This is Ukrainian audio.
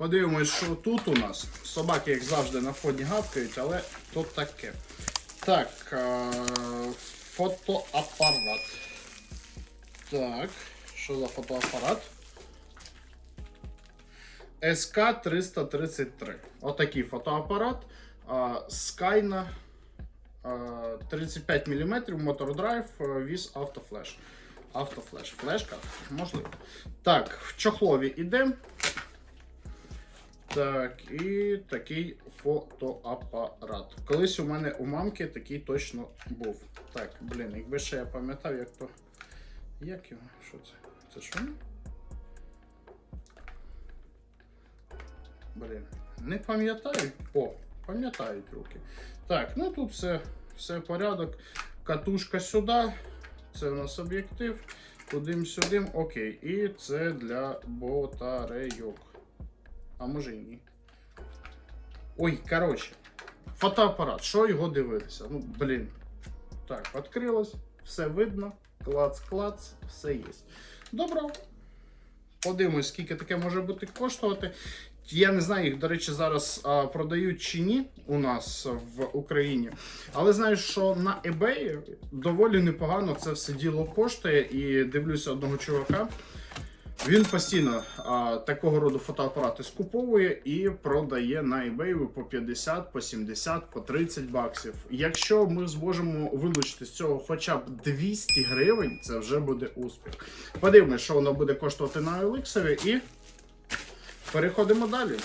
Подивимось, що тут у нас. Собаки, як завжди, на фоні гавкають, але то таке. Так, е, фотоапарат. Так, що за фотоапарат? СК-333. Отакий фотоапарат. А, Skyna 35 мм, мотордрайв, віз автофлеш. Автофлеш. Флешка? Можливо. Так, в чохлові йде. Так, і такий фотоапарат. Колись у мене у мамки такий точно був. Так, блін, якби ще я пам'ятав, як то. Як його? Що це? Це що? Блін, не пам'ятаю. О, пам'ятають руки. Так, ну тут все, все порядок. Катушка сюди. Це у нас об'єктив. Тудим-сюдим. Окей. І це для батарейок. А може і ні. Ой, коротше. Фотоапарат. Що його дивитися? Ну, блін. Так, відкрилось, все видно. Клац-клац, все є. Добро. Подивимось, скільки таке може бути коштувати. Я не знаю, їх, до речі, зараз а, продають чи ні у нас в Україні. Але знаю, що на eBay доволі непогано це все діло коштує. І дивлюся одного чувака. Він постійно а, такого роду фотоапарати скуповує і продає на eBay по 50, по 70, по 30 баксів. Якщо ми зможемо вилучити з цього хоча б 200 гривень, це вже буде успіх. Подивимось, що воно буде коштувати на OLX і переходимо далі.